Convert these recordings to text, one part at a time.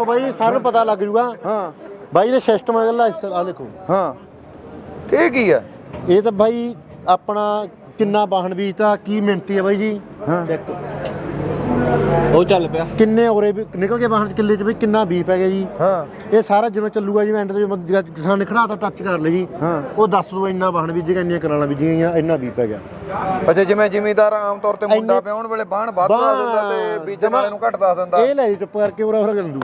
ਉਹ ਬਾਈ ਸਾਰਿਆਂ ਨੂੰ ਪਤਾ ਲੱਗ ਜੂਗਾ। ਹਾਂ। ਬਾਈ ਇਹ ਸਿਸਟਮ ਹੈ ਗੱਲਾਂ ਆ ਦੇਖੋ। ਹਾਂ। ਇਹ ਕੀ ਹੈ ਇਹ ਤਾਂ ਬਾਈ ਆਪਣਾ ਕਿੰਨਾ ਵਾਹਣ ਬੀਜਤਾ ਕੀ ਮਿਹਨਤੀ ਹੈ ਬਾਈ ਜੀ? ਹਾਂ। ਚੈੱਕ ਉਹ ਚੱਲ ਪਿਆ। ਕਿੰਨੇ ਔਰੇ ਵੀ ਨਿਕਲ ਕੇ ਵਾਹਣ ਚ ਕਿੱਲੇ ਚ ਬਈ ਕਿੰਨਾ ਬੀ ਪੈ ਗਿਆ ਜੀ। ਹਾਂ। ਇਹ ਸਾਰਾ ਜਿਵੇਂ ਚੱਲੂਗਾ ਜੀ ਐਂਡ ਤੇ ਕਿਸਾਨ ਨੇ ਖੜਾ ਤਾਂ ਟੱਚ ਕਰ ਲਈ ਜੀ। ਹਾਂ। ਉਹ ਦੱਸ ਦੋ ਇੰਨਾ ਵਾਹਣ ਬੀਜੇਗਾ ਇੰਨੀਆਂ ਕਨਾਲਾਂ ਬੀਜੀਆਂ ਇੰਨਾ ਬੀ ਪੈ ਗਿਆ। ਅੱਛਾ ਜਿਵੇਂ ਜ਼ਿਮੀਦਾਰ ਆਮ ਤੌਰ ਤੇ ਮੁੰਡਾ ਪਿਆਉਣ ਵੇਲੇ ਬਾਣ ਵੱਧ ਦੱਸ ਦਿੰਦਾ ਤੇ ਬੀਜਣ ਵਾਲੇ ਨੂੰ ਘੱਟ ਦੱਸ ਦਿੰਦਾ। ਇਹ ਲੈ ਜੀ ਚੁੱਪ ਕਰਕੇ ਉਰਾ ਉਰਾ ਕਰਨ ਦੂ।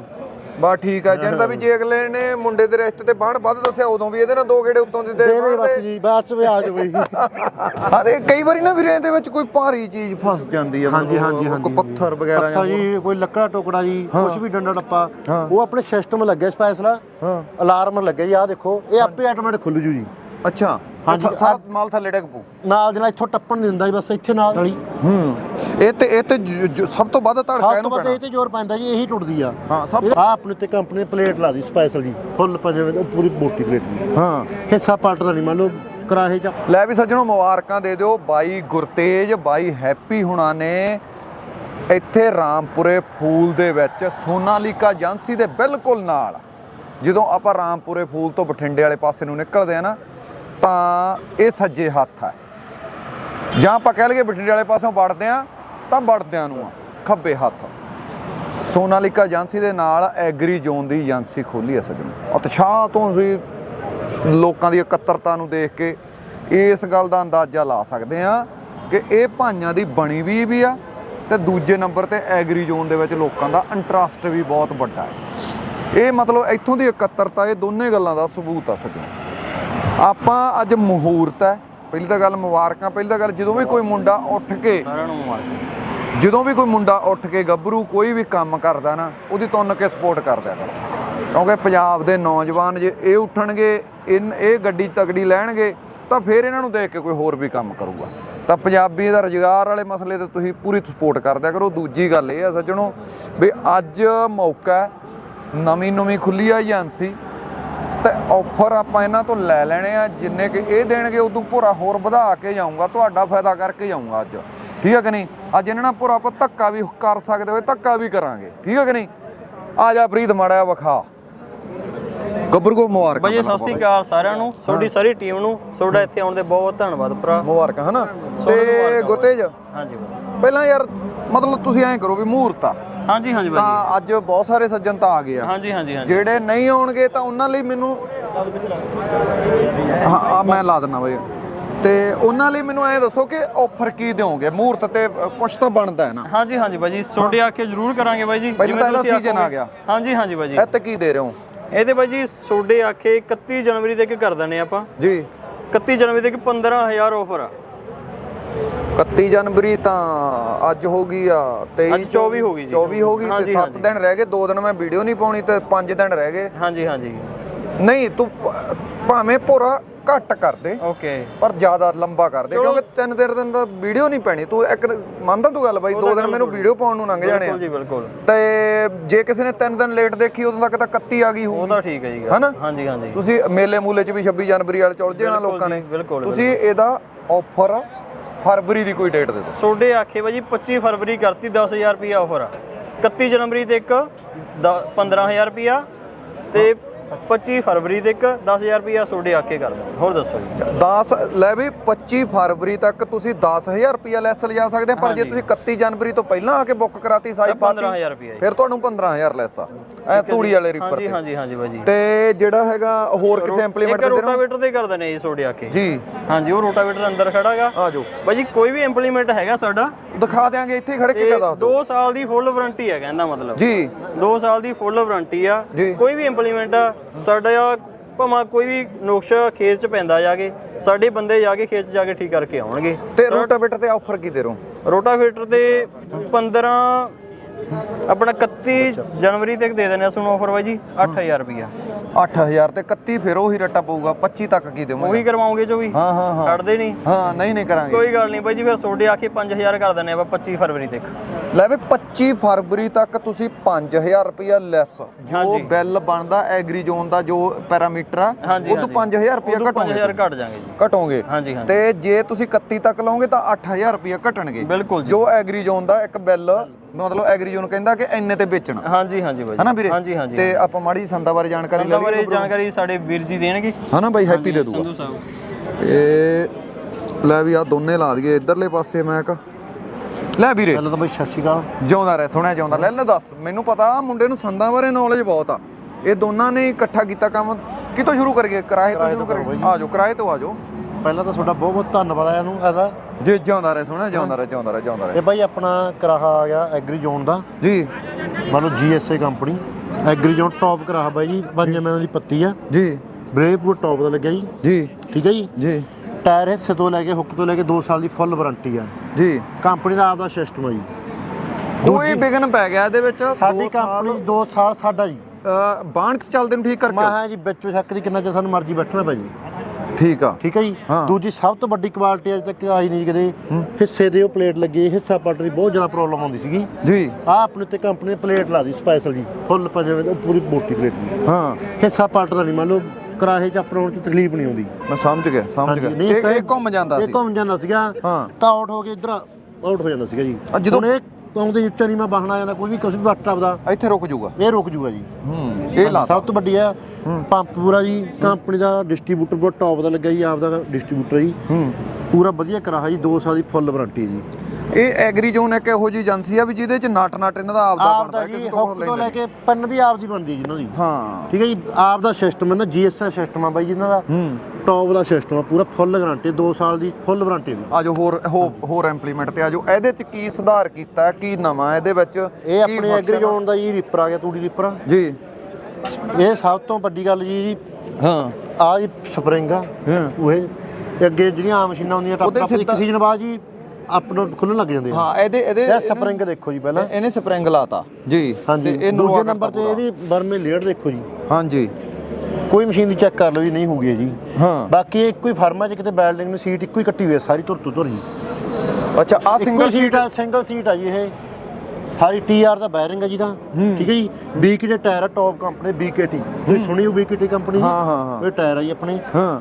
ਬਾ ਠੀਕ ਆ ਜਿਹਦਾ ਵੀ ਜੇ ਅਗਲੇ ਨੇ ਮੁੰਡੇ ਦੇ ਰਿਸ਼ਤੇ ਤੇ ਬਾਣ ਵੱਧ ਦੱਸਿਆ ਉਦੋਂ ਵੀ ਇਹਦੇ ਨਾਲ ਦੋ ਗੇੜੇ ਉੱਤੋਂ ਦਿੱਤੇ ਦੇ ਦੇ ਬਸ। ਜੀ ਬਸ ਵੀ ਆ ਬਈ ਅਰੇ ਕਈ ਵਾਰੀ ਨਾ ਵੀਰੇ ਇਹਦੇ ਵਿੱਚ ਕੋਈ ਭਾਰੀ ਚੀਜ਼ ਫਸ ਜਾਂਦੀ ਆ ਹਾਂਜੀ ਹਾਂਜੀ ਕੋਈ ਹਾਂਜੀ ਪੱਥਰ ਵਗੈਰਾ ਪੱਥਰ ਜਾਂ ਜੀ ਕੋਈ ਲੱਕੜਾ ਟੋਕੜਾ ਜੀ ਕੁਝ ਵੀ ਡੰਡਾ ਡੱਪਾ ਹਾਂ। ਉਹ ਆਪਣੇ ਸਿਸਟਮ ਲੱਗਿਆ ਸਪੈਸ਼ਲ ਹਾਂ। ਅਲਾਰਮ ਲੱਗਿਆ ਜੀ ਆਹ ਦੇਖੋ ਇਹ ਆਪੇ ਆਟੋਮੈਟਿਕ ਖੁੱਲ ਜੂ ਜੀ। ਅੱਛਾ ਹਾਂਜੀ, ਥ- ਸਾਰਾ ਮਾਲ ਥੱਲੇ ਡਿੱਗ ਪੂ ਨਾਲ ਜਿਹੜਾ ਇੱਥੋਂ ਟੱਪਣ ਨਹੀਂ ਦਿੰਦਾ ਜੀ ਬਸ ਇੱਥੇ ਨਾਲ ਵਾਲੀ। ਹੂੰ। ਇਹ ਤੇ ਇਹ ਤੇ ਜ- ਜ- ਸਭ ਤੋਂ ਵੱਧ ਧੜਕਾ ਖਾਸ ਤੋਂ ਇਹਨੂੰ ਵੱਧ ਪੈਣਾ। ਇਹ ਤੇ ਜ਼ੋਰ ਪੈਂਦਾ ਜੀ ਇਹੀ ਟੁੱਟਦੀ ਆ। ਹਾਂ ਸਭ ਆ ਆਪਣੇ ਤੇ ਕੰਪਨੀ ਨੇ ਪਲੇਟ ਲਾ ਦੀ ਸਪੈਸ਼ਲ ਜੀ ਫੁੱਲ ਪੰਜੇ ਉਹ ਪੂਰੀ ਮੋਟੀ ਪਲੇਟ ਦੀ ਹਾਂ। ਹਿੱਸਾ ਪਲਟਦਾ ਨਹੀਂ ਮੰਨ ਲਓ ਕਰਾਹੇ ਚ। ਲੈ ਵੀ ਸੱਜਣੋ ਮੁਬਾਰਕਾਂ ਦੇ ਦਿਓ। ਬਾਈ ਗੁਰਤੇਜ ਬਾਈ ਹੈਪੀ ਹੁਣਾਂ ਨੇ ਇੱਥੇ ਰਾਮਪੁਰੇ ਫੂਲ ਦੇ ਵਿੱਚ ਸੋਨਾਲੀਕਾ ਏਜੰਸੀ ਦੇ ਬਿਲਕੁਲ ਨਾਲ। ਜਦੋਂ ਆਪਾਂ ਰਾਮਪੁਰੇ ਫੂਲ ਤੋਂ ਬਠਿੰਡੇ ਵਾਲੇ ਪਾਸੇ ਨੂੰ ਨਿਕਲਦੇ ਆ ਨਾ ਤਾਂ ਇਹ ਸੱਜੇ ਹੱਥ ਹੈ ਜਾਂ ਆਪਾਂ ਕਹਿ ਲਈਏ ਬਠਿੰਡੇ ਵਾਲੇ ਪਾਸੋਂ ਵੜਦੇ ਆ ਤਾਂ ਵੜਦਿਆਂ ਨੂੰ ਆ, ਖੱਬੇ ਹੱਥ। ਸੋਨਾਲੀਕਾ ਏਜੰਸੀ ਦੇ ਨਾਲ ਐਗਰੀ ਜ਼ੋਨ ਦੀ ਏਜੰਸੀ ਖੋਲੀ ਹੈ ਸੱਜਣੋ। ਉਤਸ਼ਾਹ ਤੋਂ ਵੀ ਲੋਕਾਂ ਦੀ ਇਕੱਤਰਤਾ ਨੂੰ ਦੇਖ ਕੇ ਇਸ ਗੱਲ ਦਾ ਅੰਦਾਜ਼ਾ ਲਾ ਸਕਦੇ ਆ ਕਿ ਇਹ ਭਾਈਆਂ ਦੀ ਬਣੀ ਵੀ ਵੀ ਆ ਤੇ ਦੂਜੇ ਨੰਬਰ ਤੇ ਐਗਰੀ ਜ਼ੋਨ ਦੇ ਵਿੱਚ ਲੋਕਾਂ ਦਾ ਇੰਟਰਸਟ ਵੀ ਬਹੁਤ ਵੱਡਾ ਹੈ। ਇਹ ਮਤਲਬ ਇੱਥੋਂ ਦੀ ਇਕੱਤਰਤਾ, ਇਹ ਦੋਨੇ ਗੱਲਾਂ ਦਾ ਸਬੂਤ ਆ ਸਕੇ ਆਪਾਂ ਅੱਜ ਮਹੂਰਤ ਹੈ। ਪਹਿਲੀ ਤਾਂ ਗੱਲ ਮੁਬਾਰਕਾਂ ਪਹਿਲੀ ਤਾਂ ਗੱਲ ਜਦੋਂ ਵੀ ਕੋਈ ਮੁੰਡਾ ਉੱਠ ਕੇ ਸਾਰਿਆਂ ਨੂੰ ਮੁਬਾਰਕ। ਜਦੋਂ ਵੀ ਕੋਈ ਮੁੰਡਾ ਉੱਠ ਕੇ ਗੱਭਰੂ ਕੋਈ ਵੀ ਕੰਮ ਕਰਦਾ ਨਾ ਉਹਦੀ ਤੁੰਨ ਕੇ ਸਪੋਰਟ ਕਰਦਿਆ ਕਰੋ। ਕਿਉਂਕਿ ਪੰਜਾਬ ਦੇ ਨੌਜਵਾਨ ਜੇ ਇਹ ਉੱਠਣਗੇ ਇਨ ਇਹ ਗੱਡੀ ਤਗੜੀ ਲੈਣਗੇ ਤਾਂ ਫਿਰ ਇਹਨਾਂ ਨੂੰ ਦੇਖ ਕੇ ਕੋਈ ਹੋਰ ਵੀ ਕੰਮ ਕਰੂਗਾ। ਤਾਂ ਪੰਜਾਬੀ ਦਾ ਰੁਜ਼ਗਾਰ ਵਾਲੇ ਮਸਲੇ ਤੇ ਤੁਸੀਂ ਪੂਰੀ ਸਪੋਰਟ ਕਰਦਿਆ ਕਰੋ। ਦੂਜੀ ਗੱਲ ਇਹ ਆ ਸੱਜਣੋ ਵੀ ਅੱਜ ਮੌਕਾ ਨਵੀਂ ਨਵੀਂ ਖੁੱਲੀ ਆ ਏਜੰਸੀ ਤੇ ਆਫਰ ਆਪਾਂ ਇਹਨਾਂ ਤੋਂ ਲੈ ਲੈਣੇ ਆ ਜਿੰਨੇ ਕਿ ਇਹ ਦੇਣਗੇ ਉਦੋਂ ਭੋਰਾ ਹੋਰ ਵਧਾ ਕੇ ਜਾਊਂਗਾ ਤੁਹਾਡਾ ਫਾਇਦਾ ਕਰਕੇ ਜਾਊਂਗਾ ਅੱਜ। ਠੀਕ ਹੈ ਕਿ ਨਹੀਂ? ਅੱਜ ਇਹਨਾਂ ਨਾਲ ਭੋਰਾ ਆਪਾਂ ਧੱਕਾ ਵੀ ਕਰ ਸਕਦੇ ਹੋਏ ਧੱਕਾ ਵੀ ਕਰਾਂਗੇ। ਠੀਕ ਹੈ ਕਿ ਨਹੀਂ? ਆ ਜਾ ਪ੍ਰੀਤ ਮਾੜਾ ਵਿਖਾ। ਗੱਭਰੂ ਕੋ ਮੁਬਾਰਕਾਂ ਬਾਈ ਜੀ, ਸਤਿ ਸ੍ਰੀ ਅਕਾਲ ਸਾਰਿਆਂ ਨੂੰ ਤੁਹਾਡੀ ਸਾਰੀ ਟੀਮ ਨੂੰ ਤੁਹਾਡਾ ਇੱਥੇ ਆਉਣ ਦੇ ਬਹੁਤ ਧੰਨਵਾਦ ਭਰਾ। ਮੁਬਾਰਕਾਂ ਹਨਾ? ਤੇ ਗੁਰਤੇਜ ਹਾਂਜੀ। ਪਹਿਲਾਂ ਯਾਰ ਮਤਲਬ ਤੁਸੀਂ ਐਂ ਕਰੋ ਵੀ ਮਹੂਰਤ ਆ। ਹਾਂਜੀ ਹਾਂਜੀ ਬਾਈ ਤਾਂ ਅੱਜ ਬਹੁਤ ਸਾਰੇ ਸੱਜਣ ਤਾਂ ਆ ਗਏ। ਆ। ਹਾਂਜੀ ਹਾਂਜੀ ਹਾਂਜੀ। ਜਿਹੜੇ ਨਹੀਂ ਆਉਣਗੇ ਤਾਂ ਉਹਨਾਂ ਲਈ ਮੈਨੂੰ ਹਾਂ ਮੈਂ ਲਾ ਦਿੰਦਾ ਬਾਈ। ਤੇ ਉਹਨਾਂ ਲਈ ਮੈਨੂੰ ਐਂ ਦੱਸੋ ਕਿ ਆਫਰ ਕੀ ਦਿਓਗੇ? ਮਹੂਰਤ ਤੇ ਕੁਝ ਤਾਂ ਬਣਦਾ ਹੈ ਨਾ। ਹਾਂਜੀ ਹਾਂਜੀ ਬਾਈ ਜੀ ਤੁਹਾਡੇ ਆ ਕੇ ਜ਼ਰੂਰ ਕਰਾਂਗੇ ਬਾਈ ਜੀ ਪਹਿਲਾਂ ਤਾਂ ਇਹਦਾ ਤੁਸੀਂ season ਆ। ਗਿਆ। ਹਾਂਜੀ ਹਾਂਜੀ ਬਾਈ ਜੀ ਇਹ ਤੇ ਕੀ ਦੇ ਰਹੇ ਹੋ? ਇਹਦੇ ਬਾਈ ਜੀ ਤੁਹਾਡੇ ਆਖੇ 31 ਜਨਵਰੀ ਤੱਕ ਕਰ ਦਨੇ ਆਪਾਂ। ਜੀ। 31 ਜਨਵਰੀ ਤੱਕ 15000 ਆਫਰ ਆ। 31 ਜਨਵਰੀ ਤਾਂ ਅੱਜ ਹੋ ਗਈ ਆ 23 ਅੱਜ 24 ਹੋ ਗਈ ਜੀ। 24 ਹੋ ਗਈ ਤੇ ਹਾਂਜੀ, 7 ਹਾਂਜੀ। ਦਿਨ ਰਹਿ ਗਏ 2 ਦਿਨ ਮੈਂ ਵੀਡੀਓ ਨਹੀਂ ਪਾਉਣੀ ਤੇ 5 ਦਿਨ ਰਹਿ ਗਏ। ਹਾਂਜੀ ਹਾਂਜੀ। ਨਹੀਂ ਤੂੰ ਭਾਵੇਂ ਭੋਰਾ ਘੱਟ ਕਰ ਦੇ ਓਕੇ। ਪਰ ਜ਼ਿਆਦਾ ਲੰਬਾ ਕਰ ਦੇ। ਕਿਉਂਕਿ ਤਿੰਨ ਦਿਨ ਦਿਨ ਦਾ ਵੀਡੀਓ ਨਹੀਂ ਪੈਣੀ। ਤੂੰ ਇੱਕ ਮੰਨਦਾ ਤੂੰ ਗੱਲ ਬਾਈ ਉਹ ਦੋ ਦਿਨ ਮੈਨੂੰ। ਵੀਡੀਓ ਪਾਉਣ ਨੂੰ ਲੰਘ ਜਾਣੇ ਆ। ਬਿਲਕੁਲ ਜੀ ਬਿਲਕੁਲ। ਤੇ ਜੇ ਕਿਸੇ ਨੇ ਤਿੰਨ ਦਿਨ ਲੇਟ ਦੇਖੀ ਉਦੋਂ ਤੱਕ ਤਾਂ 31 ਆ ਗਈ ਉਹ ਹੋਊਗੀ ਤਾਂ ਠੀਕ ਹੈ ਜੀ ਹਨਾ? ਹਾਂਜੀ ਹਾਂਜੀ। ਤੁਸੀਂ ਮੇਲੇ ਮੂਲੇ 'ਚ ਵੀ 26 ਜਨਵਰੀ ਵਾਲੇ ਚੁਲ ਬਿਲਕੁਲ ਲੋਕਾਂ ਜੀ, ਨੇ। ਬਿਲਕੁਲ, ਤੁਸੀਂ ਇਹਦਾ ਆਫਰ ਫਰਵਰੀ ਦੀ ਕੋਈ ਡੇਟ ਦੇ ਦਿਓ। ਤੁਹਾਡੇ ਆਖੇ ਬਾਈ ਜੀ 25 ਫਰਵਰੀ ਕਰਤੀ 10000 ਰੁਪਿਆ ਆਫਰ ਆ। 31 ਜਨਵਰੀ ਤੇ ਇੱਕ, ਦ- 15000 ਰੁਪਿਆ ਤੇ 25 ਫਰਵਰੀ ਤੇ ਇੱਕ 10000 ਰੁਪਿਆ ਤੁਹਾਡੇ ਆਖੇ ਕਰ ਦਾਂਗੇ ਹੋਰ ਦੱਸੋ ਜੀ। 10 ਲੈ ਵੀ 25 ਫਰਵਰੀ ਤੱਕ ਤੁਸੀਂ 10000 ਰੁਪਿਆ ਲੈਸ ਲਿਜਾ ਸਕਦੇ ਪਰ ਜੇ। ਤੁਸੀਂ 31 ਜਨਵਰੀ ਤੋਂ ਪਹਿਲਾਂ ਆ ਕੇ ਬੁੱਕ ਕਰਾਤੀ ਸਾਈ ਤਾਂ ਪਾਤੀ 15000 ਰੁਪਿਆ ਫਿਰ ਤੁਹਾਨੂੰ 15000 ਲੈਸ ਆ। ਐ ਤੂੜੀ ਵਾਲੇ ਰੀਪਰ ਹਾਂਜੀ ਤੇ। ਹਾਂਜੀ ਹਾਂਜੀ ਬਾਈ ਜੀ ਤੇ ਜਿਹੜਾ ਹੈਗਾ ਹੋਰ ਕਿਸੇ ਇੰਪਲੀਮੈਂਟ ਦੇਣਾ ਰੋਟਾਵੇਟਰ ਦੇ ਕਰ ਦਨੇ ਜੀ ਤੁਹਾਡੇ ਆਖੇ ਜੀ। ਹਾਂਜੀ ਉਹ ਰੋਟਾਵੇਟਰ ਅੰਦਰ ਖੜਾਗਾ ਆ ਜਾਓ। ਬਾਈ ਜੀ ਕੋਈ ਵੀ ਇੰਪਲੀਮੈਂਟ ਹੈਗਾ ਸਾਡਾ। ਦਿਖਾ ਦਿਆਂਗੇ ਇੱਥੇ ਖੜੇ ਕੇ ਤੇ ਕਹਦਾ 2 ਸਾਲ ਦੀ ਫੁੱਲ ਵਾਰੰਟੀ ਹੈ ਕਹਿੰਦਾ ਮਤਲਬ। ਜੀ। 2 ਸਾਲ ਦੀ ਫੁੱਲ ਵਾਰੰਟੀ ਆ। ਕੋਈ ਵੀ ਇੰਪਲੀਮੈਂਟ ਆ ਸਾਡਾ ਭਾਵੇਂ ਕੋਈ ਵੀ ਨੁਕਸ ਖੇਤ ਚ ਪੈਂਦਾ ਜਾ ਕੇ ਸਾਡੇ ਬੰਦੇ ਜਾ ਕੇ ਖੇਤ ਚ ਜਾ ਕੇ ਠੀਕ ਕਰਕੇ ਆਉਣਗੇ। ਤੇ ਰੋਟਾਵੇਟਰ ਤੇ ਆਫਰ ਕੀ ਦੇ ਰਹੋ ਰੋਟਾਵੇਟਰ ਤੇ 15 ਆਪਣਾ 31 ਜਨਵਰੀ ਤੱਕ ਦੇ ਦੇਣੇ ਸਾਨੂੰ ਆਫਰ ਬਾਈ ਜੀ 8000 ਰੁਪਿਆ 8000 ਤੇ 31 ਫਿਰ ਉਹੀ ਰੱਟਾ ਪਊਗਾ 25 ਤੱਕ ਕੀ ਦੇਵਾਂਗੇ? ਉਹੀ ਕਰਵਾਉਂਗੇ ਜੋ ਵੀ ਹਾਂ ਹਾਂ ਹਾਂ। ਕੱਢਦੇ ਨਹੀਂ। ਹਾਂ ਨਹੀਂ ਨਹੀਂ ਕਰਾਂਗੇ। ਕੋਈ ਗੱਲ ਨਹੀਂ ਬਾਈ ਜੀ ਫਿਰ ਤੁਹਾਡੇ ਆਖੇ 5000 ਕਰ ਦਿੰਨੇ ਆਪਾਂ 25 ਫਰਵਰੀ ਤੱਕ। ਲੈ ਵੀ 25 ਫਰਵਰੀ ਤੱਕ ਤੁਸੀਂ 5000 ਰੁਪਇਆ ਲੈਸ। ਜੋ। ਬਿੱਲ ਬਣਦਾ ਐਗਰੀ ਜ਼ੋਨ ਦਾ ਜੋ ਪੈਰਾਮੀਟਰ ਆ ਉਹ ਤੋਂ 5000 ਰੁਪਇਆ ਉਦੋਂ ਘਟੋਗੇ 5000 ਘਟ ਜਾਾਂਗੇ ਜੀ। ਘਟੋਗੇ ਹਾਂਜੀ ਹਾਂਜੀ। ਤੇ ਜੇ ਤੁਸੀਂ 31 ਤੱਕ ਲਾਓਗੇ ਤਾਂ 8000 ਰੁਪਇਆ ਘਟਣਗੇ। ਬਿਲਕੁਲ ਜੀ। ਜੋ ਐਗਰੀ ਜ਼ੋਨ ਦਾ ਇੱਕ ਬਿੱਲ ਮਤਲਬ ਐਗਰੀਜ਼ੋਨ ਕਹਿੰਦਾ ਕਿ ਇੰਨੇ ਤੇ ਵੇਚਣਾ। ਹਾਂਜੀ ਹਾਂਜੀ ਬਾਈ। ਹਨਾ ਵੀਰੇ? ਹਾਂਜੀ ਹਾਂਜੀ ਤੇ ਆਪਾਂ ਮਾੜੀ ਸੰਦਾਂ ਬਾਰੇ ਜਾਣਕਾਰੀ ਸੰਦਾਂ ਲੈ ਬਾਰੇ ਲਈਏ ਜਾਣਕਾਰੀ ਸਾਡੇ ਵੀਰ ਜੀ ਦੇਣਗੇ। ਹਨਾ ਬਾਈ ਹੈਪੀ ਦੇ ਦੂਗਾ। ਸੰਧੂ ਸਾਹਿਬ। ਇਹ ਲੈ ਵੀ ਆ ਦੋਨੇ ਲਾ ਦਈਏ ਇਧਰਲੇ ਪਾਸੇ ਮੈਂ ਕ ਲੈ ਵੀਰੇ। ਪਹਿਲਾਂ ਤਾਂ ਬਈ ਸਤਿ ਸ਼੍ਰੀ ਅਕਾਲ। ਜਿਉਂਦਾ ਰਹਿ ਸੁਣਿਆ ਜਿਉਂਦਾ ਲੈ ਲੈ ਦੱਸ ਮੈਨੂੰ ਪਤਾ ਮੁੰਡੇ ਨੂੰ ਸੰਦਾਂ ਬਾਰੇ ਨੌਲੇਜ ਬਹੁਤ ਆ। ਇਹ ਦੋਨਾਂ ਨੇ ਇਕੱਠਾ ਕੀਤਾ ਕੰਮ। ਕਿਤੋਂ ਸ਼ੁਰੂ ਕਰੀਏ? ਕਿਰਾਏ ਤੋਂ ਸ਼ੁਰੂ ਕਰੀਏ? ਬਾਈ। ਆ ਜਾਓ ਕਿਰਾਏ ਤੋਂ ਆ ਜਾਓ। ਪਹਿਲਾਂ ਤਾਂ ਤੁਹਾਡਾ ਬਹੁਤ ਬਹੁਤ ਧੰਨਵਾਦ ਆ ਇਹਨੂੰ ਇਹਦਾ ਜੇ ਜਿਉਂਦਾ ਰਹਿ ਸੁਣਿਆ? ਜਿਉਂਦਾ ਰਹਿ ਜਿਉਂਦਾ ਰਹਿ ਜਿਉਂਦਾ ਇਹ ਰਹਿ ਬਾਈ ਆਪਣਾ ਕਰਾਹਾ ਆ ਗਿਆ ਐਗਰੀ ਜ਼ੋਨ ਦਾ। ਜੀ। ਮੰਨ ਲਓ GSA company. Agri zone top ਕਰਾਹਾ ਬਾਈ ਜੀ ਪੰਜ ਐਮਐਮ ਦੀ ਪੱਤੀ ਆ। ਜੀ। ਬ੍ਰੇਵਪੁਰ ਟੌਪ ਦਾ ਲੱਗਿਆ ਜੀ। ਜੀ। ਠੀਕ ਹੈ ਜੀ? ਜੀ। ਟਾਇਰ ਹਿੱਸੇ ਤੋਂ ਲੈ ਕੇ ਹੁੱਕ ਤੋਂ ਲੈ ਕੇ 2 ਸਾਲ ਦੀ ਫੁੱਲ ਵਾਰੰਟੀ ਆ। ਜੀ। ਕੰਪਨੀ ਦਾ ਆਪਦਾ ਸਿਸਟਮ ਆ ਜੀ। ਕੋਈ ਵਿਗਨ ਪੈ ਗਿਆ ਇਹਦੇ ਵਿੱਚ ਸਾਡੀ ਕੰਪਨੀ 2 ਸਾਲ ਸਾਡਾ ਜੀ। ਚ ਚੱਲਦੇ ਨੂੰ ਠੀਕ ਮੈਂ ਕਰਕੇ ਹਾਂ ਜੀ ਵਿੱਚ ਛੱਕ ਦੀ ਕਿੰਨਾ ਚਿਰ ਸਾਨੂੰ ਮਰਜ਼ੀ ਬੈਠਣਾ ਪੈ ਜੀ। ਠੀਕ ਆ। ਠੀਕ ਹੈ ਜੀ। ਦੂਜੀ ਸਭ ਤੋਂ ਵੱਡੀ ਕੁਆਲਿਟੀ ਅਜੇ ਤੱਕ ਆਈ ਨਹੀਂ ਕਦੇ ਹਿੱਸੇ ਦੇ ਉਹ ਪਲੇਟ ਲੱਗੀ ਹਿੱਸਾ ਪਲਟ ਦੀ ਬਹੁਤ ਜ਼ਿਆਦਾ ਪ੍ਰੋਬਲਮ ਆਉਂਦੀ ਸੀਗੀ। ਜੀ। ਆ ਆਪਣੇ ਤੇ ਕੰਪਨੀ ਨੇ ਪਲੇਟ ਲਾ ਦੀ ਸਪੈਸ਼ਲ ਜੀ। ਫੁੱਲ ਪੰਜਵੇਂ ਦੀ, ਪੂਰੀ ਮੋਟੀ ਪਲੇਟ ਦੀ ਹਾਂ। ਹਿੱਸਾ ਪਲਟਦਾ ਨਹੀਂ ਮੰਨ ਲਓ ਕਰਾਹੇ ਚ ਆਪਣਾਉਣ ਚ ਤਕਲੀਫ ਨਹੀਂ ਆਉਂਦੀ। ਮੈਂ ਸਮਝ ਗਿਆ ਸਮਝ ਗਿਆ। ਇਹ ਇਹ ਘੁੰਮ ਜਾਂਦਾ ਇਹ ਸੀ। ਘੁੰਮ ਜਾਂਦਾ ਸੀਗਾ। ਤਾਂ ਆਊਟ ਹੋ ਕੇ ਇਧਰ ਆਊਟ ਹੋ ਜਾਂਦਾ ਸੀਗਾ ਜੀ। ਜਦੋਂ- ਹੁਣ ਇਹ ਆਉਂਦੇ ਉੱਚਾ ਨਹੀਂ ਮੈਂ ਬਾਹਣਾ ਜਾਂਦਾ ਕੋਈ ਵੀ ਕੁਝ ਵੀ ਵੱਟ ਟੱਪਦਾ ਇੱਥੇ ਰੁਕ ਜਾਊਗਾ। ਇਹ ਰੁਕ ਜੂਗਾ ਜੀ। ਹੂੰ ਇਹ ਲਾ ਸਭ ਤੋਂ ਵੱਡੀ ਆ ਪੰਪ ਪੂਰਾ ਜੀ ਕੰਪਨੀ ਦਾ ਡਿਸਟ੍ਰੀਬਿਊਟਰ ਬਹੁਤ ਟੌਪ ਦਾ ਲੱਗਾ ਜੀ ਆਪਦਾ ਡਿਸਟ੍ਰੀਬਿਊਟਰ ਜੀ। ਹੂੰ। ਪੂਰਾ ਵਧੀਆ ਕਰਾਹਾ ਜੀ 2 ਸਾਲ ਦੀ ਫੁੱਲ ਵਾਰੰਟੀ ਜੀ। ਇਹ ਐਗਰੀ ਜ਼ੋਨ ਇੱਕ ਇਹੋ ਜਿਹੀ ਏਜੰਸੀ ਆ ਵੀ ਜਿਹਦੇ ਚ ਨਟ ਨਟ ਇਹਨਾਂ ਦਾ ਆਪਦਾ ਬਣਦਾ ਜੀ ਕਿਸੇ ਤੋਂ ਲੈ। ਕੇ ਪੰਨ ਵੀ ਆਪਦੀ ਬਣਦੀ ਜੀ ਇਹਨਾਂ ਦੀ। ਹਾਂ। ਠੀਕ ਹੈ ਜੀ ਆਪ ਦਾ ਸਿਸਟਮ ਹੈ ਨਾ ਜੀਐਸਆਰ ਸਿਸਟਮ ਆ ਬਾਈ ਜੀ ਇਹਨਾਂ ਦਾ। ਹੂੰ। ਟੌਪ ਦਾ ਸਿਸਟਮ ਆ ਪੂਰਾ ਫੁੱਲ ਗਾਰੰਟੀ 2 ਸਾਲ ਦੀ ਫੁੱਲ ਵਾਰੰਟੀ ਦੀ ਆਜੋ ਹੋਰ ਹੋ- ਹੋਰ ਇੰਪਲੀਮੈਂਟ ਤੇ ਆਜੋ ਇਹਦੇ ਚ ਕੀ ਸੁਧਾਰ ਕੀਤਾ ਕੀ ਨਵਾਂ ਇਹਦੇ ਵਿੱਚ ਇਹ ਆਪਣੇ ਐਗਰੀ ਆ? ਜ਼ੋਨ ਦਾ ਜੀ ਰੀਪਰ ਆ ਗਿਆ ਤੂੜੀ ਰੀਪਰ ਜੀ। ਇਹ ਸਭ ਤੋਂ ਵੱਡੀ ਗੱਲ ਜੀ ਜੀ ਹਾਂ। ਆ ਜੀ ਸਪਰਿੰਗ ਆ। ਹਾਂ। ਉਹ ਇਹ ਅੱਗੇ ਜਿਹੜੀਆਂ ਆਮ ਮਸ਼ੀਨਾਂ ਹੁੰਦੀਆਂ ਟੱਪ ਉਹਦੇ ਟੱਪ ਇੱਕ ਸਿੱਧਾ- ਸੀਜ਼ਨ ਬਾਅਦ ਜੀ ਨੂੰ ਖੁੱਲਣ ਲੱਗ ਜਾਂਦੇ ਆ। ਹਾਂ ਇਹਦੇ ਇਹਦੇ ਇਹ ਸਪਰਿੰਗ ਦੇਖੋ ਜੀ ਪਹਿਲਾਂ। ਇਹਨੇ ਸਪਰਿੰਗ ਲਾਤਾ। ਜੀ। ਹਾਂਜੀ। ਤੇ ਇਹਨੂੰ ਦੂਜੇ ਨੰਬਰ ਤੇ ਇਹਦੀ ਬਰਮੇ ਲੇਅਰ ਦੇਖੋ ਜੀ। ਹਾਂਜੀ। ਕੋਈ ਮਸ਼ੀਨ ਦੀ ਚੈੱਕ ਕਰ ਲਓ ਜੀ ਨਹੀਂ ਹੋਊਗੀ ਜੀ। ਹਾਂ। ਬਾਕੀ ਇਹ ਇੱਕੋ ਹੀ ਫਰਮਾ 'ਚ ਕਿਤੇ ਬੈਲਡਿੰਗ ਨੂੰ ਸੀਟ ਇੱਕੋ ਹੀ ਕੱਟੀ ਹੋਈ ਹੈ ਸਾਰੀ ਧੁਰ ਤੋਂ ਧੁਰ ਜੀ। ਅੱਛਾ ਆ ਸਿੰਗਲ ਸੀਟ ਆ ਸਿੰਗਲ ਸੀਟ ਆ ਜੀ ਇਹ। ਹਾਰੀ ਟੀਆਰ ਦਾ ਬੈਰਿੰਗ ਹੈ ਜੀ ਦਾ ਠੀਕ ਹੈ ਜੀ? ਬੀਕੇ ਦੇ ਟਾਇਰ ਆ ਟੌਪ ਕੰਪਨੀ ਬੀਕੇਟੀ ਤੁਸੀਂ ਸੁਣੀ ਹੋ ਬੀਕੇਟੀ ਕੰਪਨੀ ਹਾਂ, ਹਾਂ, ਹਾਂ। ਇਹ ਟਾਇਰ ਆ ਜੀ ਆਪਣੇ। ਹਾਂ।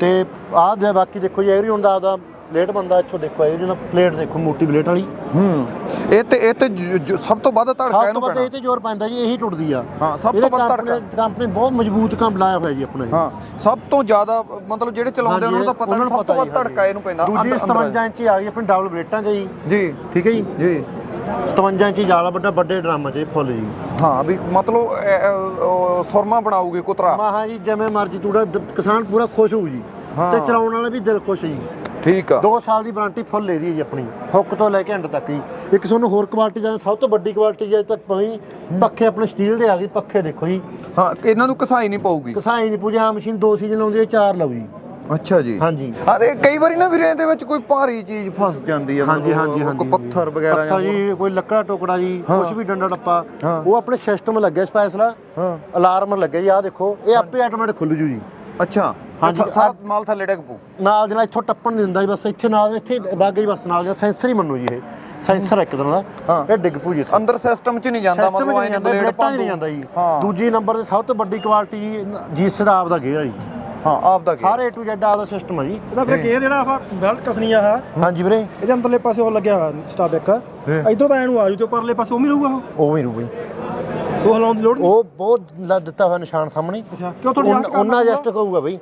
ਤੇ ਆਹ ਦੇ ਬਾਕੀ ਦੇਖੋ ਜੀ ਐਵਰੀ ਹੁੰਦਾ ਆਪਦਾ ਪਲੇਟ ਬੰਦਾ ਇੱਥੋਂ ਦੇਖੋ ਇਹ ਜਿਹੜਾ ਪਲੇਟ ਦੇਖੋ ਮੋਟੀ ਪਲੇਟ ਵਾਲੀ। ਹੂੰ। ਇਹ ਤੇ ਇਹ ਤੇ ਜ- ਜ- ਸਭ ਤੋਂ ਵੱਧ ਧੜਕਾ ਸਭ ਤੋਂ ਇਹਨੂੰ ਵੱਧ ਪੈਣਾ। ਇਹ ਤੇ ਜ਼ੋਰ ਪੈਂਦਾ ਜੀ ਇਹੀ ਟੁੱਟਦੀ ਆ। ਹਾਂ, ਸਭ ਤੋਂ ਇਹਦੇ ਵੱਧ ਕੰਪਨੀ- ਕੰਪਨੀ ਬਹੁਤ ਮਜ਼ਬੂਤ ਕੰਮ ਲਾਇਆ ਹੋਇਆ ਜੀ ਆਪਣਾ ਇਹ। ਹਾਂ ਸਭ ਤੋਂ ਜ਼ਿਆਦਾ ਮਤਲਬ ਜਿਹੜੇ ਚਲਾਉਂਦੇ ਉਹਨਾਂ ਨੂੰ ਤਾਂ ਪਤਾ ਨਹੀਂ ਸਭ ਤੋਂ ਵੱਧ ਧੜਕਾ ਇਹਨੂੰ ਪੈਂਦਾ ਦੂਜੀ ਅੰਦਰ- ਅੰਦਰ। 57 ਇੰਚੀ ਆ ਗਈ ਆਪਣੀ ਡਬਲ ਬਲੇਟਾਂ 'ਚ ਜੀ। ਜੀ ਠੀਕ ਹੈ ਜੀ। ਜੀ। 57 ਇੰਚੀ ਜਾਲਾ ਵੱਡਾ ਵੱਡੇ ਡਰਾਮਾ 'ਚ ਇਹ ਫੁੱਲ ਜੀ। ਹਾਂ ਵੀ ਮਤਲਬ ਇਹ, ਇਹ, ਉਹ ਸੁਰਮਾ ਬਣਾਉਗੀ ਕੁਤਰਾ? ਮਾਹਾ ਜੀ ਜਿਵੇਂ ਮਰਜ਼ੀ ਤੂੜਾ ਦ- ਕਿਸਾਨ ਪੂਰਾ ਖੁਸ਼ ਹੋਊ ਜੀ। ਹਾਂ। ਤੇ ਚਲਾਉਣ ਵਾਲਾ ਵੀ ਦਿਲ ਖੁਸ਼ ਜੀ। ਠੀਕ ਆ। 2 ਸਾਲ ਦੀ ਵਾਰੰਟੀ ਫੁੱਲ ਇਹਦੀ ਹੈ ਜੀ ਆਪਣੀ ਹੁੱਕ ਤੋਂ ਲੈ ਕੇ ਐਂਡ ਤੱਕ ਜੀ। ਇੱਕ ਤੁਹਾਨੂੰ ਹੋਰ ਕੁਆਲਿਟੀ ਦਾ ਸਭ ਤੋਂ ਵੱਡੀ ਕੁਆਲਿਟੀ ਜੇ ਤੱਕ ਪਈ ਪੱਖੇ ਆਪਣੇ ਸਟੀਲ ਦੇ ਆ ਗਏ ਪੱਖੇ ਦੇਖੋ ਜੀ। ਹਾਂ ਇਹਨਾਂ ਨੂੰ ਕਸਾਈ ਨਹੀਂ ਪਊਗੀ? ਕਸਾਈ ਨਹੀਂ ਪੂਜਾ ਮਸ਼ੀਨ ਦੋ ਸੀਜ਼ਨ ਲਾਉਂਦੀ ਹੈ ਚਾਰ ਲਾਉ ਜੀ। ਅੱਛਾ ਜੀ। ਹਾਂਜੀ। ਹਾਂ ਤੇ ਕਈ ਵਾਰੀ ਨਾ ਵੀਰੇ ਇਹਦੇ ਵਿੱਚ ਕੋਈ ਭਾਰੀ ਚੀਜ਼ ਫਸ ਜਾਂਦੀ ਹੈ ਹਾਂਜੀ ਹਾਂਜੀ ਹਾਂਜੀ ਕੋਈ ਪੱਥਰ ਵਗੈਰਾ ਜਾਂ ਜੀ ਕੋਈ ਲੱਕੜਾ ਟੋਕੜਾ ਜੀ ਹਾਂ। ਕੁਝ ਵੀ ਡੰਡਾ ਟੱਪਾ ਹਾਂ। ਉਹ ਆਪਣੇ ਸਿਸਟਮ ਲੱਗਿਆ ਸਪੈਸ਼ਲ ਹਾਂ। ਅਲਾਰਮ ਲੱਗਿਆ ਜੀ ਆਹ ਦੇਖੋ ਇਹ ਆਪੇ ਆਟੋਮੈਟਿਕ ਖੁੱਲ ਜੂ ਜੀ। ਅੱਛਾ ਹਾਂਜੀ, ਸਾਰਾ ਮਾਲ ਥੱਲੇ ਡਿੱਗ ਪਊ। ਨਾਲ ਜਿਹੜਾ ਇੱਥੋਂ ਟੱਪਣ ਨਹੀਂ ਦਿੰਦਾ ਜੀ ਬਸ ਇੱਥੇ ਨਾਲ ਇੱਥੇ ਬਾਗੇ ਹੀ ਬਸ ਨਾਲ ਜਿਹੜਾ ਸੈਂਸਰ ਹੀ ਮੰਨੋ ਜੀ ਇਹ। ਸੈਂਸਰ ਇੱਕ ਤਰ੍ਹਾਂ ਹਾਂ। ਦਾ ਇਹ ਡਿੱਗ ਪੂ ਜੀ ਅੰਦਰ ਸਿਸਟਮ 'ਚ ਨਹੀਂ ਜਾਂਦਾ ਮਤਲਬ ਜਾਂਦਾ, ਬਲੇਡ 'ਚ ਨਹੀਂ ਜਾਂਦਾ ਜੀ। ਹਾਂ। ਦੂਜੀ ਨੰਬਰ ਤੇ ਸਭ ਤੋਂ ਵੱਡੀ ਕੁਆਲਿਟੀ ਜੀ ਜੀਸ ਦਾ ਆਪਦਾ ਗੇਅਰ ਆ ਜੀ। ਹਾਂ ਆਪ ਦਾ ਕੀ ਸਾਰੇ A to Z ਆਪਦਾ ਸਿਸਟਮ ਆ ਜੀ। ਇਹਦਾ ਫਿਰ ਗੇਅਰ ਜਿਹੜਾ ਆਪਾਂ ਬੈਲਟ ਕਸਣੀ ਆ ਆਹ, ਹਾਂਜੀ ਵੀਰੇ। ਇਹਦੇ ਅੰਦਰਲੇ ਪਾਸੇ ਉਹ ਲੱਗਿਆ ਹੋਇਆ ਸਟਾਪ ਇੱਕ ਇਧਰੋਂ ਤਾਂ ਐਨੂੰ ਆ ਜੂ ਤੇ ਪਰਲੇ ਪਾਸੇ ਉਹ ਵੀ ਰਹੂਗਾ ਉਹ? ਉਹ ਵੀ ਰੂ ਬਈ ਉਹ ਹਲਾਉਣ ਦੀ ਲੋੜ ਨਹੀਂ? ਉਹ ਬਹੁਤ ਲਾ ਦਿੱਤਾ ਹੋਇਆ ਨਿਸ਼ਾਨ ਸਾਹਮਣੇ। ਅੱਛਾ ਕਿਉਂ ਤੁਹਾਡੀ ਉਹਨਾਂ ਐਡਜਸਟ ਹੋਊਗਾ ਬਈ।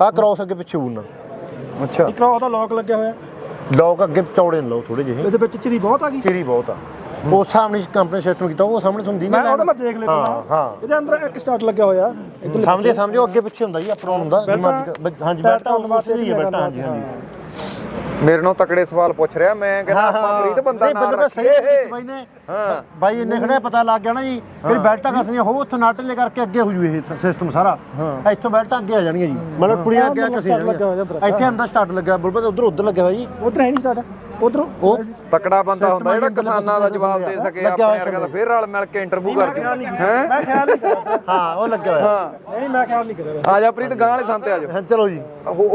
ਆਹ ਕ੍ਰਾਸ ਅੱਗੇ ਪਿੱਛੇ ਹੋਊਗਾ ਅੱਛਾ। ਇੱਕ ਉਹਦਾ ਲੌਕ ਲੱਗਿਆ ਹੋਇਆ। ਲੋਕ ਅੱਗੇ ਚੌੜੇ ਨੇ ਲਓ ਥੋੜੇ ਜਿਹੇ। ਇਹਦੇ ਵਿੱਚ ਚਿਰੀ ਬਹੁਤ ਆ ਗਈ। ਚਿਰੀ ਬਹੁਤ ਆ। ਉਸ ਸਾਹਮਣੇ ਕੰਪਨੀ ਸਿਸਟਮ ਕੀਤਾ ਉਹ ਸਾਹਮਣੇ ਤੁਹਾਨੂੰ ਮੈਂ ਨਾ ਉਹਦਾ ਮੈਂ ਦੇਖ ਲਿਆ ਹਾਂ ਇਹਦੇ ਅੰਦਰ ਇੱਕ ਸਟਾਰਟ ਲੱਗਿਆ ਹੋਇਆ। ਸਮਝੇ ਸਮਝੋ ਅੱਗੇ ਪਿੱਛੇ ਹੁੰਦਾ ਜੀ ਆਪਣਾ ਹੁੰਦਾ ਹਾਂਜੀ ਢਾਉਣ ਵਾਸਤੇ ਹੀ ਹੈ ਬੈਲਟਾਂ ਹਾਂਜੀ। ਹਾਂਜੀ। ਮੇਰੇ ਨਾਲ ਤਕੜੇ ਸਵਾਲ ਪੁੱਛ ਰਿਹਾ ਮੈਂ ਕਹਿੰਦਾ ਆਪਾਂ ਪ੍ਰੀਤ ਬੰਦਾ ਸਹੀ ਰੱਖੀਏ ਬਾਈ ਨੇ। ਹਾਂ। ਬਾਈ ਇੰਨੇ ਖੜੇ ਪਤਾ ਲੱਗ ਗਿਆ ਨਾ ਜੀ ਫਿਰ ਬੈਲਟਾਂ ਕਸਣੀਆਂ ਹੋ ਉੱਥੇ ਨਟ ਲੈ ਕਰਕੇ ਅੱਗੇ ਹੋ ਜੂ ਇਹ ਸਿਸਟਮ ਸਾਰਾ। ਇੱਥੋਂ ਬੈਲਟਾਂ ਅੱਗੇ ਆ ਜਾਣਗੀਆਂ ਜੀ। ਮਤਲਬ ਪੁੜੀਆਂ ਅੱਗੇ ਕਸੀ। ਇੱਥੇ ਅੰਦਰ ਸਟਾਰਟ ਲੱਗਾ ਬੁਲਬੁਲ ਉਧਰ ਉਧਰ ਲੱਗਿਆ ਹੋਇਆ ਜੀ। ਉਧਰ ਹੈ ਨਹੀਂ ਸਟਾਰਟ ਉਧਰੋਂ ਉਹ ਤਕੜਾ ਬੰਦਾ ਹੁੰਦਾ ਜਿਹੜਾ ਕਿਸਾਨਾਂ ਦਾ ਜਵਾਬ ਦੇ ਸਕੇ ਆਪਣੇ ਵਰਗਾ ਤਾਂ ਫੇਰ ਰਲ ਮਿਲ ਕੇ ਇੰਟਰਵਿਊ ਕਰ ਹੈ? ਮੈਂ ਖਿਆਲ ਨਹੀਂ ਕਰਿਆ ਹਾਂ ਉਹ ਲੱਗਿਆ ਹੋਇਆ। ਹਾਂ। ਨਹੀਂ ਮੈਂ ਖਿਆਲ ਨਹੀਂ ਕਰਿਆ। ਆ ਜਾ ਪ੍ਰੀਤ ਗਾਂ ਵਾਲੇ ਸੰਤੇ ਆ ਜਾ। ਚਲੋ ਜੀ।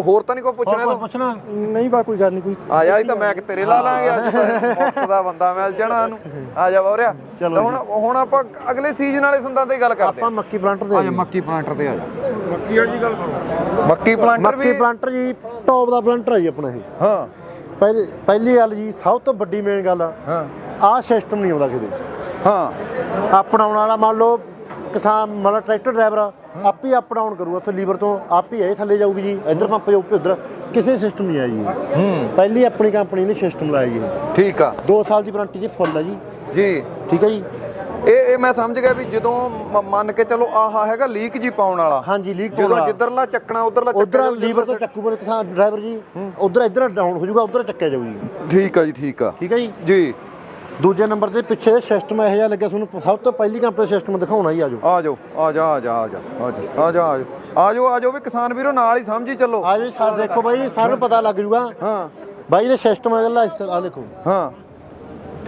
ਹੋਰ ਤਾਂ ਨਹੀਂ ਕੋਈ ਪੁੱਛਣਾ ਤੂੰ ਪੁੱਛਣਾ? ਨਹੀਂ ਬਾ ਕੋਈ ਗੱਲ ਨਹੀਂ ਕੋਈ ਆ ਜਾ ਇਹ ਤਾਂ ਮੈਂ ਕਿ ਤੇਰੇ ਲਾ ਲਾਂਗੇ ਅੱਜ ਤਾਂ। ਮੁਫਤ ਦਾ ਬੰਦਾ ਮਿਲ ਜਾਣਾ ਨੂੰ ਆ ਜਾ ਬੌਰਿਆ ਚਲੋ ਤਾਂ ਹੁਣ ਹੁਣ ਆਪਾਂ ਅਗਲੇ ਸੀਜ਼ਨ ਵਾਲੇ ਸੰਦਾਂ ਤੇ ਗੱਲ ਕਰਦੇ ਆਪਾਂ ਮੱਕੀ ਪਲਾਂਟਰ ਦੇ ਆ ਜਾ। ਮੱਕੀ ਪਲਾਂਟਰ ਤੇ ਆ ਜਾ। ਮੱਕੀ ਵਾਲੀ ਗੱਲ ਮੱਕੀ ਪਲਾਂਟਰ ਮੱਕੀ ਵੀ ਪਲਾਂਟਰ ਜੀ ਟੌਪ ਦਾ ਪਲਾਂਟਰ ਹੈ ਜੀ ਆਪਣਾ ਇਹ। ਹਾਂ। ਪਹਿਲੀ ਪਹਿਲੀ ਗੱਲ ਜੀ ਸਭ ਤੋਂ ਵੱਡੀ ਮੇਨ ਗੱਲ ਆ। ਹਾਂ। ਆਹ ਸਿਸਟਮ ਨਹੀਂ ਆਉਂਦਾ ਕਿਤੇ। ਹਾਂ। ਅਪਣਾਉਣ ਵਾਲਾ ਮੰਨ ਲਓ ਕਿਸਾਨ ਮਤਲਬ ਟਰੈਕਟਰ ਡਰਾਈਵਰ ਆਪ ਹੀ ਅਪ ਡਾਊਨ ਕਰੂਗਾ ਉੱਥੇ ਲੀਵਰ ਤੋਂ ਆਪ ਹੀ ਇਹ ਥੱਲੇ ਜਾਊਗੀ ਜੀ ਇੱਧਰ ਪੰਪ ਜਾਊ ਉਧਰ। ਕਿਸੇ ਸਿਸਟਮ ਨਹੀਂ ਆਇਆ ਜੀ। ਹੂੰ। ਪਹਿਲੀ ਆਪਣੀ ਕੰਪਨੀ ਨੇ ਸਿਸਟਮ ਲਾਇਆ ਜੀ। ਠੀਕ ਆ। 2 ਸਾਲ ਦੀ ਵਾਰੰਟੀ ਦੀ ਫੁੱਲ ਹੈ ਜੀ। ਜੀ। ਠੀਕ ਹੈ ਜੀ। ਇਹ ਇਹ ਮੈਂ ਸਮਝ ਗਿਆ ਵੀ ਜਦੋਂ ਮ- ਮੰਨ ਕੇ ਚਲੋ ਆਹ ਹੈਗਾ ਲੀਕ ਜੀ ਪਾਉਣ ਵਾਲਾ। ਹਾਂਜੀ ਲੀਕ ਜਦੋਂ ਜਿੱਧਰਲਾ ਚੱਕਣਾ ਉਧਰਲਾ ਉਧਰ ਲੀਵਰ ਤੋਂ ਚੱਕੂ ਪਰ ਕਿਸਾਨ ਡਰਾਈਵਰ ਜੀ ਉਧਰ ਇੱਧਰ ਡਾਊਨ ਹੋ ਜਾਊਗਾ ਉਧਰ ਚੱਕਿਆ ਜਾਊ ਜੀ। ਠੀਕ ਆ ਜੀ ਠੀਕ ਆ। ਠੀਕ ਹੈ ਜੀ? ਜੀ। ਦੂਜੇ ਨੰਬਰ ਤੇ ਪਿੱਛੇ ਸਿਸਟਮ ਇਹੋ ਜਿਹਾ ਲੱਗਿਆ ਤੁਹਾਨੂੰ ਸਭ ਤੋਂ ਪਹਿਲੀ ਕੰਪਨੀ ਸਿਸਟਮ ਦਿਖਾਉਣਾ ਜੀ ਆਜੋ ਆ ਜਾਓ ਆ ਜਾ ਆ ਜਾ ਆ ਜਾ ਆ ਜਾ ਆ ਜਾ ਆ ਜਾਓ। ਆ ਜਾਓ ਆ ਜਾਓ ਵੀ ਕਿਸਾਨ ਵੀਰੋ ਨਾਲ ਹੀ ਸਮਝੀ ਚੱਲੋ। ਆਜੋ ਜੀ ਸਾਹ ਦੇਖੋ ਬਾਈ ਸਾਰਿਆਂ ਨੂੰ ਪਤਾ ਲੱਗ ਜੂਗਾ। ਹਾਂ। ਬਾਈ ਨੇ ਸਿਸਟਮ ਹੈ ਗੱਲਾਂ ਆ ਦੇਖੋ। ਹਾਂ।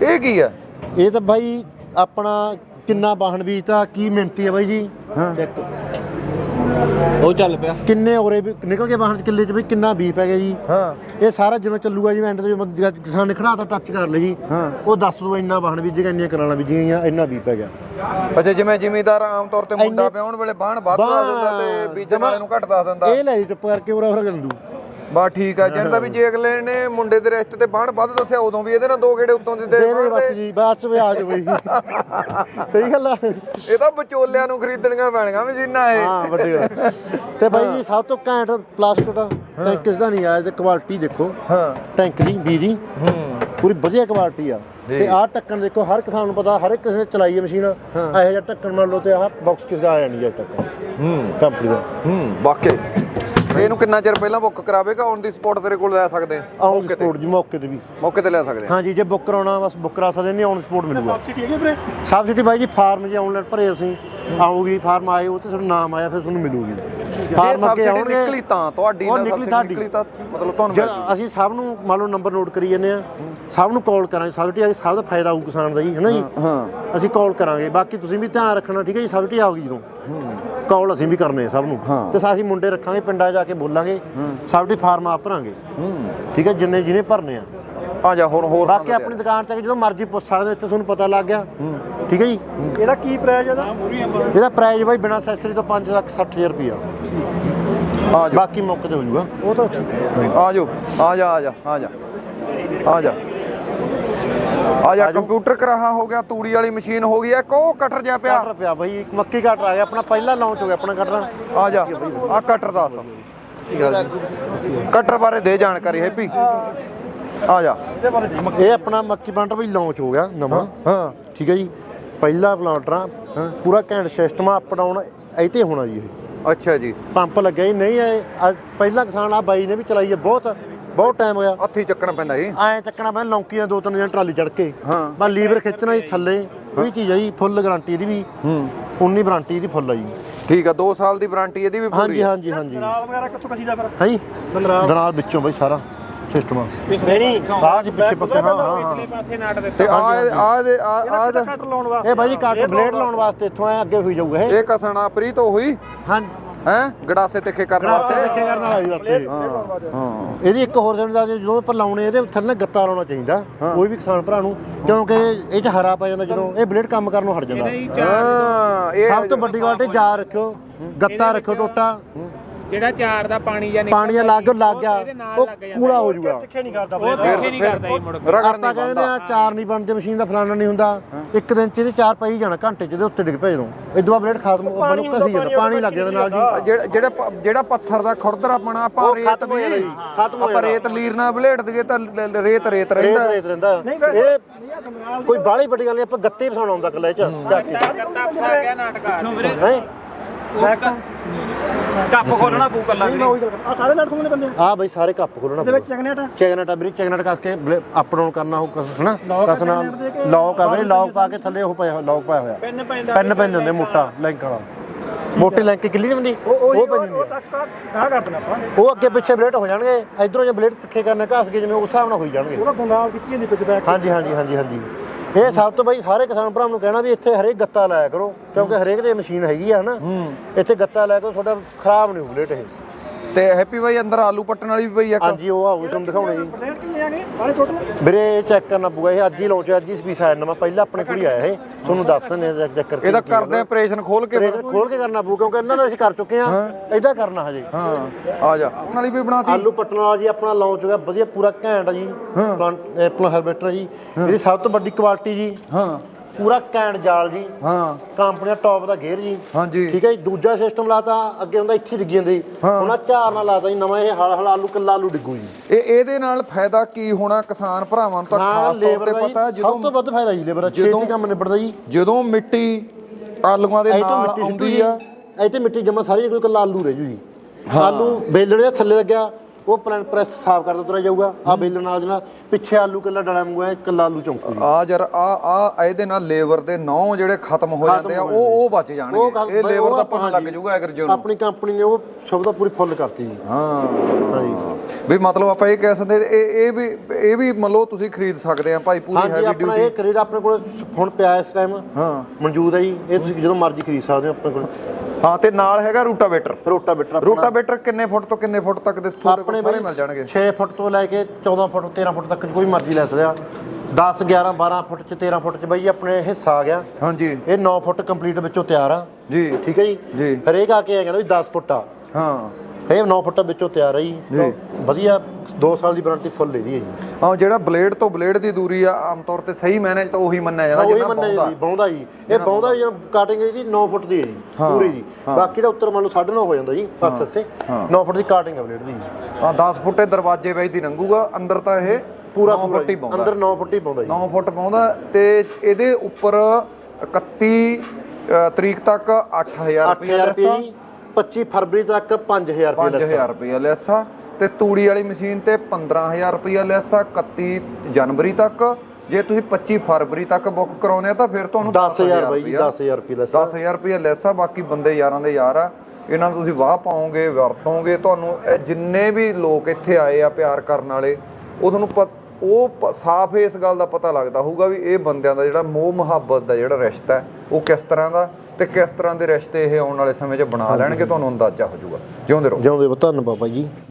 ਇਹ ਕੀ ਹੈ? ਇਹ ਤਾਂ ਬਾਈ ਆਪਣਾ ਕਿੰਨਾ ਵਾਹਣ ਬੀਜਤਾ ਕੀ ਮਿਹਨਤੀ ਹੈ ਬਾਈ ਜੀ? ਚੈੱਕ ਉਹ ਚੱਲ ਪਿਆ। ਕਿੰਨੇ ਔਰੇ ਵੀ ਨਿਕਲ ਕੇ ਚ ਕਿੱਲੇ ਚ ਬਈ ਕਿੰਨਾ ਬੀ ਪੈ ਗਿਆ ਜੀ? ਹਾਂ। ਇਹ ਸਾਰਾ ਜਿਵੇਂ ਚੱਲੂਗਾ ਜਿਵੇਂ ਐਂਡ ਤੇ ਕਿਸਾਨ ਨੇ ਖੜਾ ਤਾਂ ਟੱਚ ਕਰ ਲਈ ਜੀ। ਹਾਂ। ਉਹ ਦੱਸ ਦੋ ਇੰਨਾ ਵਾਹਣ ਬੀਜੇਗਾ ਇੰਨੀਆਂ ਕਰਾਲਾਂ ਬੀਜੀਆਂ ਇੰਨਾ ਬੀ ਪੈ ਗਿਆ ਅੱਛਾ ਜਿਵੇਂ ਜ਼ਿਮੀਦਾਰ ਆਮ ਤੌਰ ਤੇ ਮੁੰਡਾ ਪਿਆਉਣ ਵੇਲੇ ਬਾਣ ਵੱਧ ਦਿੰਦਾ ਤੇ ਬੀਜਣ ਵਾਲੇ ਨੂੰ ਘੱਟ ਦੱਸ ਦਿੰਦਾ। ਇਹ ਲੈ ਜੀ ਚੁੱਪ ਕਰਕੇ ਉਰਾ ਉਰਾ ਗੰਦੂ ਬਾ ਠੀਕ ਆ ਜਣਦਾ ਵੀ ਜੇ ਅਗਲੇ ਨੇ ਮੁੰਡੇ ਦੇ ਰਿਸ਼ਤੇ ਤੇ ਬਾਣ ਵੱਧ ਦੱਸਿਆ ਉਦੋਂ ਵੀ ਇਹਦੇ ਨਾਲ ਦੋ ਗੇੜੇ ਉੱਤੋਂ ਦੀ ਦੇ ਦੇ ਬਸ। ਜੀ ਚ ਵੀ ਆ ਬਈ ਸਹੀ ਗੱਲ ਆ। ਇਹ ਤਾਂ ਵਿਚੋਲਿਆਂ ਨੂੰ ਖਰੀਦਣੀਆਂ ਪੈਣੀਆਂ ਮਸ਼ੀਨਾਂ ਇਹ। ਹਾਂ ਵੱਡੀ ਤੇ ਬਾਈ ਜੀ ਸਭ ਤੋਂ ਘੈਂਟ ਪਲਾਸਟਿਕ ਦਾ ਟੈਂਕ ਕਿਸ ਦਾ ਨਹੀਂ ਆਇਆ ਤੇ ਕੁਆਲਿਟੀ ਦੇਖੋ। ਹਾਂ। ਟੈਂਕ ਦੀ ਬੀ ਦੀ ਹੂੰ। ਪੂਰੀ ਵਧੀਆ ਕੁਆਲਿਟੀ ਆ। ਤੇ ਆਹ ਢੱਕਣ ਦੇਖੋ ਹਰ ਕਿਸਾਨ ਨੂੰ ਪਤਾ ਹਰ ਇੱਕ ਕਿਸੇ ਨੇ ਚਲਾਈ ਹੈ ਮਸ਼ੀਨ। ਇਹੋ ਜਿਹਾ ਢੱਕਣ ਮੰਨ ਲਓ ਤੇ ਆਹ ਬਾਕਸ ਕਿਸ ਦਾ ਆਇਆ ਨਹੀਂ ਅਜੇ ਤੱਕ। ਹੂੰ। ਕੰਪਨੀ ਦਾ। ਹੂੰ ਵਾਕਈ ਇਹਨੂੰ ਕਿੰਨਾ ਚਿਰ ਪਹਿਲਾਂ ਬੁੱਕ ਕਰਾਵੇਗਾ? ਔਨ ਦੀ ਸਪੋਟ ਤੇਰੇ ਕੋਲ ਲੈ ਸਕਦੇ ਆ? ਆਨ ਮੌਕੇ ਤੇ? ਸਪੋਰਟ ਜੀ ਮੌਕੇ ਤੇ ਵੀ। ਮੌਕੇ ਤੇ ਲੈ ਸਕਦੇ ਆ? ਹਾਂਜੀ ਜੇ ਬੁੱਕ ਕਰਾਉਣਾ ਬਸ ਬੁੱਕ ਕਰਾ ਸਕਦੇ ਨਹੀਂ ਔਨ ਸਪੋਰਟ ਮਿਲੂਗਾ ਸਬਸਿਡੀ ਹੈਗੀ ਵੀਰੇ? ਸਬਸਿਡੀ ਬਾਈ ਜੀ ਫਾਰਮ ਜੇ ਆਨਲਾਈਨ ਭਰੇ ਅਸੀਂ ਆਊਗੀ ਫਾਰਮ ਆਏ ਉਹ ਤੇ ਤੁਹਾਨੂੰ ਨਾਮ ਆਇਆ ਫਿਰ ਤੁਹਾਨੂੰ ਮਿਲੂਗੀ। ਜੇ ਫਾਰਮ ਅੱਗੇ ਆਉਣਗੇ ਨਿਕਲੀ ਤਾਂ ਤੁਹਾਡੀ ਨਾਲ ਨਿਕਲੀ ਤਾਂ ਮਤਲਬ ਤੁਹਾਨੂੰ ਜਦ ਅਸੀਂ ਸਭ ਨੂੰ ਮੰਨ ਲਓ ਨੰਬਰ ਨੋਟ ਕਰੀ ਜੰਨੇ ਆ ਸਭ ਨੂੰ ਕਾਲ ਕਰਾਂਗੇ ਸਬਸਿਡੀ ਆ ਕੇ ਸਭ ਦਾ ਫਾਇਦਾ ਹੋਊ ਕਿਸਾਨ ਦਾ ਜੀ ਹੈ ਨਾ ਜੀ? ਹਾਂ ਅਸੀਂ ਕਾਲ ਕਰਾਂਗੇ ਬਾਕੀ ਤੁਸੀਂ ਵੀ ਧਿਆਨ ਰੱਖਣਾ ਠੀਕ ਹੈ ਜੀ ਸਬਸਿਡੀ ਆਊਗੀ ਜਦੋਂ। ਕਾਲ ਅਸੀਂ ਵੀ ਕਰਨੇ ਆ ਸਭ ਨੂੰ। ਤੇ ਅਸੀਂ ਮੁੰਡੇ ਰੱਖਾਂਗੇ ਪਿੰਡਾਂ ਜਾ ਕੇ ਬੋਲਾਂਗੇ ਸਬਸਿਡੀ ਫਾਰਮ ਆਪ ਭਰਾਂਗੇ। ਠੀਕ ਹੈ ਜਿੰਨੇ ਜਿਹਨੇ ਭਰਨੇ ਆ। ਆ ਜਾ ਹੋਰ ਹੋਰ ਬਾਕੀ ਆਪਣੀ ਦੁਕਾਨ ਕੇ ਜਦੋਂ ਮਰਜ਼ੀ ਪੁੱਛ ਸਕਦੇ ਇੱਥੇ ਤੁਹਾਨੂੰ ਪਤਾ ਲੱਗ ਗਿਆ। ਠੀਕ ਹੈ ਜੀ? ਇਹਦਾ ਕੀ ਪ੍ਰਾਈਸ ਇਹਦਾ? ਇਹਦਾ ਪ੍ਰਾਈਸ ਬਾਈ ਬਿਨਾਂ ਅਸੈਸਰੀ ਤੋਂ 5 ਲੱਖ 60000 ਰੁਪਇਆ ਆ ਜਾ ਬਾਕੀ ਮੌਕੇ ਤੇ ਹੋ ਜਾਊਗਾ। ਉਹ ਤਾਂ ਠੀਕ ਆ ਜਾ ਆ ਜਾ ਆ ਜਾ। ਆ ਜਾ। ਆ ਜਾ ਕੰਪਿਊਟਰ ਕਰਾਹਾ ਹੋ ਗਿਆ ਤੂੜੀ ਵਾਲੀ ਮਸ਼ੀਨ ਹੋ ਗਈ ਐ ਕੋ ਕਟਰ ਜਾ ਪਿਆ। ਕਟਰ ਪਿਆ ਬਾਈ ਇੱਕ ਮੱਕੀ ਕਟਰ ਆ ਗਿਆ ਆਪਣਾ ਪਹਿਲਾ ਲਾਂਚ ਹੋ ਗਿਆ ਆਪਣਾ ਕਟਰ। ਆ ਜਾ ਆ ਕਟਰ ਦੱਸ। ਕਟਰ ਬਾਰੇ ਦੇ ਜਾਣਕਾਰੀ ਹੈਪੀ। ਆ ਜਾ। ਇਹ ਆਪਣਾ ਮੱਕੀ ਬੰਟਰ ਵੀ ਲਾਂਚ ਹੋ ਗਿਆ ਨਵਾਂ। ਹਾਂ। ਠੀਕ ਹੈ ਜੀ। ਪਹਿਲਾ ਪਲਾਂਟਰ ਆ ਪੂਰਾ ਘੈਂਟ ਸਿਸਟਮ ਆ ਅਪ ਡਾਊਨ ਤੇ ਹੋਣਾ ਜੀ ਇਹ। ਅੱਛਾ ਜੀ। ਪੰਪ ਲੱਗਿਆ ਹੀ ਨਹੀਂ ਅੱਜ ਪਹਿਲਾ ਕਿਸਾਨ ਆ ਬਾਈ ਨੇ ਵੀ ਚਲਾਈ ਹੈ ਬਹੁਤ। ਬਹੁਤ ਟਾਈਮ ਹੋਇਆ। ਹੱਥੀ ਚੱਕਣਾ ਪੈਂਦਾ ਜੀ ਐ ਚੱਕਣਾ ਪੈਂਦਾ ਲੌਂਕੀਆਂ ਦੋ ਤਿੰਨ ਜਣ ਟਰਾਲੀ ਚੜ ਕੇ। ਹਾਂ। ਬਸ ਲੀਵਰ ਖਿੱਚਣਾ ਜੀ ਥੱਲੇ ਇਹ ਚੀਜ਼ ਹੈ ਜੀ ਫੁੱਲ ਗਾਰੰਟੀ ਇਹਦੀ ਵੀ। ਹੂੰ। 19 ਵਾਰੰਟੀ ਇਹਦੀ ਫੁੱਲ ਆ ਜੀ ਠੀਕ ਆ 2 ਸਾਲ ਦੀ ਵਾਰੰਟੀ ਇਹਦੀ ਵੀ ਪੂਰੀ ਹਾਂਜੀ। ਹਾਂਜੀ ਹਾਂਜੀ। ਨਾਲ ਵਗੈਰਾ ਕਿੱਥੋਂ ਕਸੀਦਾ ਫਿਰ? ਹਾਂਜੀ ਦਨਾਲ ਵਿੱਚੋਂ ਬਈ ਸਾਰਾ ਸਿਸਟਮ ਆ ਨਹੀਂ। ਆਹ ਜੀ ਪਿੱਛੇ ਪਾਸੇ ਹਾਂ ਹਾਂ ਹਾਂ। ਤੇ ਆ ਆ ਦੇ ਆ ਆ ਇਹਦਾ ਕੱਟ ਲਾਉਣ ਵਾਸਤੇ? ਇਹ ਬਾਈ ਜੀ ਕਾਟ ਬਲੇਡ ਲਾਉਣ ਵਾਸਤੇ। ਇੱਥੋਂ ਐ ਅੱਗੇ ਹੋਈ ਜਾਊਗਾ ਇਹ। ਇਹ ਕਸਣਾ ਪ੍ਰੀਤ ਹੋਈ ਹਾਂ ਹੈ? ਗੜਾਸੇ ਤਿੱਖੇ ਕਰਨ ਵਾਸਤੇ? ਦੇਖੇ ਕਰਨ ਵਾਲਾ ਬਸ। ਇਹ। ਹਾਂ। ਇਹਦੀ ਇੱਕ ਹੋਰ ਸਮਝਦਾ ਜਦੋਂ ਆਪਾਂ ਲਾਉਣੇ ਇਹਦੇ ਥੱਲੇ ਗੱਤਾ ਲਾਉਣਾ ਚਾਹੀਦਾ ਕੋਈ ਵੀ ਕਿਸਾਨ ਭਰਾ ਨੂੰ ਕਿਉਂਕਿ ਇਹ 'ਚ ਹਰਾ ਪੈ ਜਾਂਦਾ ਜਦੋਂ ਇਹ ਬਲੇਡ ਕੰਮ ਕਰਨੋਂ ਹਟ ਜਾਂਦਾ। ਹਾਂ ਇਹ ਸਭ ਤੋਂ ਵੱਡੀ ਗੱਲ ਤੇ ਜਾ ਰੱਖਿਓ ਗੱਤਾ ਰੱਖਿਓ ਟੋਟਾ। ਜਿਹੜਾ ਚਾਰ ਦਾ ਪਾਣੀ ਜਾਂ ਪਾਣੀ ਲੱਗ ਲੱਗ ਗਿਆ। ਉਹ ਕੂੜਾ ਹੋ ਜਾਊਗਾ। ਤਿੱਖੇ ਨਹੀਂ ਕਰਦਾ ਉਹ ਤਿੱਖੇ ਨਹੀਂ ਕਰਦਾ ਜੀ ਮੁੜ ਕੇ। ਆਪਾਂ ਕਹਿੰਦੇ ਆ ਚਾਰ ਨਹੀਂ ਬਣਦੇ ਮਸ਼ੀਨ ਦਾ ਫਲਾਣਾ ਨਹੀਂ ਹੁੰਦਾ। ਇੱਕ ਦਿਨ ਚ ਇਹਦੇ ਚਾਰ ਪਈ ਜਾਣਾ ਘੰਟੇ ਚ ਇਹਦੇ ਉੱਤੇ ਡਿੱਗ ਪਏ ਜਦੋਂ। ਇਦੋਂ ਬਲੇਡ ਖਤਮ ਬਣੂ ਕਸੀ ਜਾਂਦਾ ਪਾਣੀ ਲੱਗ ਜਾਂਦਾ ਨਾਲ ਜੀ। ਜਿਹੜਾ ਜਿਹੜਾ ਪੱਥਰ ਦਾ ਖੁਰਦਰਾਪਣਾ ਆਪਾਂ ਉਹ ਰੇਤ ਜੀ, ਖਤਮ ਹੋ ਆਪਾਂ। ਰੇਤ ਲੀਰ ਨਾਲ ਬਲੇਡ ਦਈਏ ਤਾਂ ਰੇਤ ਰੇਤ ਰਹਿੰਦਾ। ਰੇਤ ਰਹਿੰਦਾ। ਇਹ ਕੋਈ ਬਾਹਲੀ ਵੱਡੀ ਗੱਲ ਨਹੀਂ ਆਪਾਂ ਗੱਤੇ ਵਸਾਉਣਾ ਹੁੰਦਾ ਕੱਲੇ ਚ। ਗੱਤਾ ਫਸਾ ਗਿਆ ਨਾਟਕਾ ਕੱਪ ਖੋਲਣਾ ਪੂ ਕੱਲਾ ਵੀ ਆ ਸਾਰੇ ਲੜਕੋਂ ਦੇ ਬੰਦੇ ਆ। ਬਈ ਸਾਰੇ ਕੱਪ ਖੋਲਣਾ ਇਹਦੇ ਵਿੱਚ ਚੈਗਨੇਟ ਚੈਗਨਟ ਆ। ਵੀਰੇ ਚੈਗਨਟ ਕਰਕੇ ਅਪ ਡਾਊਨ ਕਰਨਾ ਹੋ ਹਨਾ? ਕਸਣਾ ਲੌਕ ਆ ਵੀਰੇ ਲੌਕ ਪਾ ਕੇ ਥੱਲੇ ਉਹ ਪਿਆ ਲੌਕ ਪਾਇਆ ਹੋਇਆ। ਪੈਨ ਪੈਂਦਾ ਪੈਨ ਪੈਨ ਹੁੰਦੇ ਮੋਟਾ ਲਿੰਕ ਵਾਲਾ। ਮੋਟੀ ਲਿੰਕ ਕਿੱਲੀ ਨਹੀਂ ਹੁੰਦੀ? ਉਹ ਉਹ ਉਹ ਪੈਂਦੀ ਹੁੰਦੀ ਉਹ ਉਹ ਅੱਗੇ ਪਿੱਛੇ ਬਲੇਡ ਹੋ ਜਾਣਗੇ। ਇਧਰੋਂ ਜੇ ਬਲੇਡ ਤਿੱਖੇ ਕਰਨੇ ਘਸ ਕੇ ਜਿਵੇਂ ਉਸ ਹਿਸਾਬ ਨਾਲ ਹੋਈ ਜਾਣਗੇ। ਉਹਦਾ ਗੁੰਗਾਲ ਕੀਤੀ ਜਾਂਦੀ ਪਿੱਛੇ ਬੈਕ ਹਾਂਜੀ ਹਾਂਜੀ ਹਾਂਜੀ ਹਾਂਜੀ। ਇਹ ਸਭ ਤੋਂ ਬਾਈ ਸਾਰੇ ਕਿਸਾਨ ਭਰਾਵਾਂ ਨੂੰ ਕਹਿਣਾ ਵੀ ਇੱਥੇ ਹਰੇਕ ਗੱਤਾ ਲਾਇਆ ਕਰੋ ਕਿਉਂਕਿ ਹਰੇਕ ਦੇ ਮਸ਼ੀਨ ਹੈਗੀ ਆ ਹਨਾ? ਇੱਥੇ ਗੱਤਾ ਲਾਇਆ ਕਰੋ ਤੁਹਾਡਾ ਖਰਾਬ ਨਹੀਂ ਹੋਊ ਬਲੇਡ ਇਹ। ਤੇ ਹੈਪੀ ਬਾਈ ਅੰਦਰ ਆਲੂ ਪੱਟਣ ਵਾਲੀ ਵੀ ਪਈ ਆ ਇੱਕ। ਹਾਂਜੀ ਉਹ ਆਉ ਤੁਹਾਨੂੰ ਦਿਖਾਉਣੇ ਜੀ। ਪਲੇਟ ਕਿੰਨੇ ਆ ਗਏ ਸਾਰੇ ਟੋਟਲ ਵੀਰੇ ਚੈੱਕ ਕਰਨਾ ਪਊਗਾ ਇਹ ਅੱਜ ਹੀ ਲਾਂਚ ਅੱਜ ਹੀ ਸਪੀਸ ਆਇਆ ਨਵਾਂ ਪਹਿਲਾਂ ਆਪਣੇ ਕੋਲ ਹੀ ਆਇਆ ਇਹ ਤੁਹਾਨੂੰ ਦੱਸ ਦਿੰਦੇ ਆ ਚੈੱਕ ਕਰਕੇ ਇਹਦਾ ਕਰਦੇ ਆ ਆਪਰੇਸ਼ਨ ਖੋਲ ਕੇ ਫਿਰ। ਖੋਲ ਕੇ ਕਰਨਾ ਪਊ ਕਿਉਂਕਿ ਇਹਨਾਂ ਦਾ ਅਸੀਂ ਕਰ ਚੁੱਕੇ ਆ ਇਹਦਾ ਕਰਨਾ ਹਜੇ। ਹਾਂ ਆ ਜਾ। ਉਹਨਾਂ ਵਾਲੀ ਵੀ ਬਣਾਤੀ। ਆਲੂ ਪੱਟਣ ਵਾਲਾ ਜੀ ਆਪਣਾ ਲਾਂਚ ਹੋ ਗਿਆ ਵਧੀਆ ਪੂਰਾ ਘੈਂਟ ਆ ਜੀ। ਪਲਾਂਟ ਆਪਣਾ ਹੈਰਬੇਟਰ ਜੀ। ਇਹਦੀ ਸਭ ਤੋਂ ਵੱਡੀ ਕੁਆਲਿਟੀ ਜੀ। ਹਾਂ। ਪੂਰਾ ਘੈਂਟ ਜਾਲ ਜੀ। ਹਾਂ। ਕੰਪਨੀ ਦਾ ਟੌਪ ਦਾ ਗੇਅਰ ਜੀ। ਹਾਂਜੀ। ਠੀਕ ਹੈ ਜੀ ਦੂਜਾ ਸਿਸਟਮ ਲਾਤਾ ਅੱਗੇ ਹੁੰਦਾ ਇੱਥੇ ਡਿੱਗੀ ਜਾਂਦੀ ਹੁਣ ਆਹ ਝਾਰ ਨਾਲ ਲਾਤਾ ਜੀ ਨਵਾਂ ਇਹ ਹਲ ਹਲ ਆਲੂ ਕੱਲਾ ਆਲੂ ਡਿੱਗੂ ਜੀ। ਇਹ ਇਹਦੇ ਨਾਲ ਫਾਇਦਾ ਕੀ ਹੋਣਾ ਕਿਸਾਨ ਭਰਾਵਾਂ ਨੂੰ ਤਾਂ ਖਾਸ ਤੌਰ ਤੇ ਪਤਾ ਜੀ, ਸਭ ਤੋਂ ਜਦੋਂ ਵੱਧ ਫਾਇਦਾ ਜੀ ਲੇਬਰ ਜਦੋਂ- ਛੇਤੀ ਕੰਮ ਨਿਬੜਦਾ ਜੀ। ਜਦੋਂ ਮਿੱਟੀ ਆਲੂਆਂ ਦੇ ਨਾਲ ਆਉਂਦੀ ਆ। ਇਹ ਤੇ ਮਿੱਟੀ ਜਮਾ ਸਾਰੀ ਨਿਕਲ ਕੱਲਾ ਆਲੂ ਰਹਿ ਜੂ ਜੀ। ਆਲੂ ਬੇਲਣੇ ਦੇ ਥੱਲੇ ਲੱਗਿਆ ਉਹ ਪਲੈਨ ਪ੍ਰੈਸ ਸਾਫ਼ ਕਰਦਾ ਤੁਰਿਆ ਜਾਊਗਾ। ਆ ਬੇਲਣ ਨਾਲ ਜਨਾ ਪਿੱਛੇ ਆਲੂ ਕੱਲਾ ਡਲਾ ਮੰਗਵਾਇਆ ਕੱਲਾ ਆਲੂ ਚੌਂਕੂ ਆ ਜਰ ਆ ਆ ਇਹਦੇ ਨਾਲ ਲੇਬਰ ਦੇ ਨੌ ਜਿਹੜੇ ਖਤਮ ਹੋ ਜਾਂਦੇ ਆ ਉਹ ਉਹ ਬਚ ਜਾਣਗੇ। ਇਹ ਲੇਬਰ ਦਾ ਆਪਾਂ ਲੱਗ। ਜਾਊਗਾ ਅਗਰ ਜੋ ਆਪਣੀ ਕੰਪਨੀ ਨੇ ਉਹ ਸ਼ਬਦ ਪੂਰੀ ਫੁੱਲ ਕਰਤੀ ਜੀ। ਹਾਂ। ਵੀ ਮਤਲਬ ਆਪਾਂ ਇਹ ਕਹਿ ਸਕਦੇ ਇਹ ਇਹ ਵੀ ਇਹ ਵੀ ਮੰਨ ਲਓ ਤੁਸੀਂ ਖਰੀਦ ਸਕਦੇ ਆ ਭਾਈ ਪੂਰੀ ਹੈਵੀ ਆਪਣਾ ਡਿਊਟੀ ਇਹ ਖਰੀਦ ਆਪਣੇ ਕੋਲ ਹੁਣ ਪਿਆ ਇਸ ਟਾਈਮ ਹਾਂ। ਮੌਜੂਦ ਹੈ ਜੀ ਇਹ ਤੁਸੀਂ ਜਦੋਂ ਮਰਜ਼ੀ ਖਰੀਦ ਸਕਦੇ ਹੋ ਆਪਣੇ ਕੋਲ। ਹਾਂ ਤੇ ਨਾਲ ਹੈਗਾ ਰੂਟਾਵੇਟਰ। ਰੋਟਾ ਬਿਟਰ ਰੂਟਾਵੇਟਰ ਕਿੰਨੇ ਫੁੱਟ ਤੋਂ ਕਿੰਨੇ ਫੁੱਟ ਤੱਕ ਦੇ ਤੁਹਾਡੇ ਆਪਣੇ ਕੋਲ ਸਾਰੇ ਮਿਲ ਜਾਣਗੇ? 6 ਫੁੱਟ ਤੋਂ ਲੈ ਕੇ 14 ਫੁੱਟ 13 ਫੁੱਟ ਤੱਕ ਕੋਈ ਮਰਜ਼ੀ ਲੈ ਸਕਦੇ। ਆ 10 11 12 ਫੁੱਟ ਚ 13 ਫੁੱਟ ਚ ਬਈ ਆਪਣੇ ਹਿੱਸਾ ਆ ਗਿਆ। ਹਾਂਜੀ। ਇਹ 9 ਫੁੱਟ ਕੰਪਲੀਟ ਵਿੱਚੋਂ ਤਿਆਰ ਆ। ਜੀ। ਠੀਕ ਹੈ ਜੀ? ਜੀ। ਹਰੇਕ ਆ ਕੇ ਆ ਕਹਿੰਦਾ ਵੀ 10 ਫੁੱਟ ਆ। ਹਾਂ। ਇਹ 9 ਫੁੱਟ ਵਿੱਚੋਂ ਤਿਆਰ ਆ ਜੀ। ਜੀ। ਵਧੀਆ 2 ਸਾਲ ਦੀ ਵਾਰੰਟੀ ਫੁੱਲ ਇਹਦੀ ਹੈ ਜੀ। ਹਾਂ ਜਿਹੜਾ ਬਲੇਡ ਤੋਂ ਬਲੇਡ ਦੀ ਦੂਰੀ ਆ ਆਮ ਤੌਰ ਤੇ ਸਹੀ ਮੈਨੇਜ ਤਾਂ ਉਹੀ ਮੰਨਿਆ ਜਾਂਦਾ ਜਿੰਨਾ ਮੰਨਿਆ ਪਾਉਂਦਾ ਜੀ ਜੀ। ਇਹ ਵੀ ਜਦੋਂ ਕਾਟਿੰਗ ਇਹਦੀ 9 ਫੁੱਟ ਦੀ ਹੈ ਜੀ ਪੂਰੀ ਜੀ। ਬਾਕੀ ਦਾ ਉੱਤਰ ਮੰਨ ਲਓ 9.5 ਹੋ ਜਾਂਦਾ ਜੀ ਪਾਸੇ ਸੇ 9 ਫੁੱਟ ਦੀ ਕਾਟਿੰਗ ਹੈ ਬਲੇਡ ਦੀ ਹਾਂ 10 ਫੁੱਟੇ ਦਰਵਾਜ਼ੇ ਵਿੱਚ ਦੀ ਲੰਘੂਗਾ ਅੰਦਰ ਤਾਂ ਇਹ ਪੂਰਾ 9 ਫੁੱਟ ਹੀ ਪਾਉਂਦਾ ਅੰਦਰ 9 ਫੁੱਟ ਹੀ ਪਾਉਂਦਾ ਜੀ। 9 ਫੁੱਟ ਪਾਉਂਦਾ ਤੇ ਇਹਦੇ ਉੱਪਰ 31 ਅ, ਤਰੀਕ ਤੱਕ 8000 ਰੁਪਏ 8000 ਰੁਪਏ ਲੈਸਾ। ਜੀ। 25 ਫਰਵਰੀ ਤੱਕ 5000 ਰੁਪਏ ਲੈਸ। 5000 ਰੁਪਏ ਲੈਸਾ ਤੇ ਤੂੜੀ ਵਾਲੀ ਮਸ਼ੀਨ ਤੇ 15000 ਰੁਪਏ ਲੈਸਾ 31 ਜਨਵਰੀ ਤੱਕ। ਜੇ ਤੁਸੀਂ 25 ਫਰਵਰੀ ਤੱਕ ਬੁੱਕ ਕਰਾਉਨੇ ਆ ਤਾਂ ਫਿਰ ਤੁਹਾਨੂੰ 10000 ਬਾਈ ਜੀ 10000 ਰੁਪਏ ਲੈਸ। 10000 ਰੁਪਏ ਲੈਸ ਬਾਕੀ ਬੰਦੇ ਯਾਰਾਂ ਦੇ ਯਾਰ ਆ। ਇਹਨਾਂ ਨੂੰ ਤੁਸੀਂ ਵਾਹ ਪਾਓਗੇ ਵਰਤੋਗੇ ਤੁਹਾਨੂੰ ਜਿੰਨੇ ਵੀ ਲੋਕ ਇੱਥੇ ਆਏ ਆ ਪਿਆਰ ਕਰਨ ਵਾਲੇ ਉਹ ਤੁਹਾਨੂੰ ਉਹ ਸਾਫ਼ ਇਸ ਗੱਲ ਦਾ ਪਤਾ ਲੱਗਦਾ ਹੋਊਗਾ ਵੀ ਇਹ ਬੰਦਿਆਂ ਦਾ ਜਿਹੜਾ ਮੋਹ ਮੁਹੱਬਤ ਦਾ ਜਿਹੜਾ ਰਿਸ਼ਤਾ ਹੈ ਉਹ ਕਿਸ ਤਰ੍ਹਾਂ ਦਾ ਤੇ ਕਿਸ ਤਰ੍ਹਾਂ ਦੇ ਰਿਸ਼ਤੇ ਇਹ ਆਉਣ ਵਾਲੇ ਸਮੇਂ 'ਚ ਬਣਾ ਲੈਣਗੇ ਤੁਹਾਨੂੰ ਅੰਦਾਜ਼ਾ ਹੋ ਜਾਊਗਾ। ਜਿਉਂਦੇ ਰਹੋ। ਜਿਉਂਦੇ ਧੰਨਵਾਦ ਬਾਬਾ ਜੀ।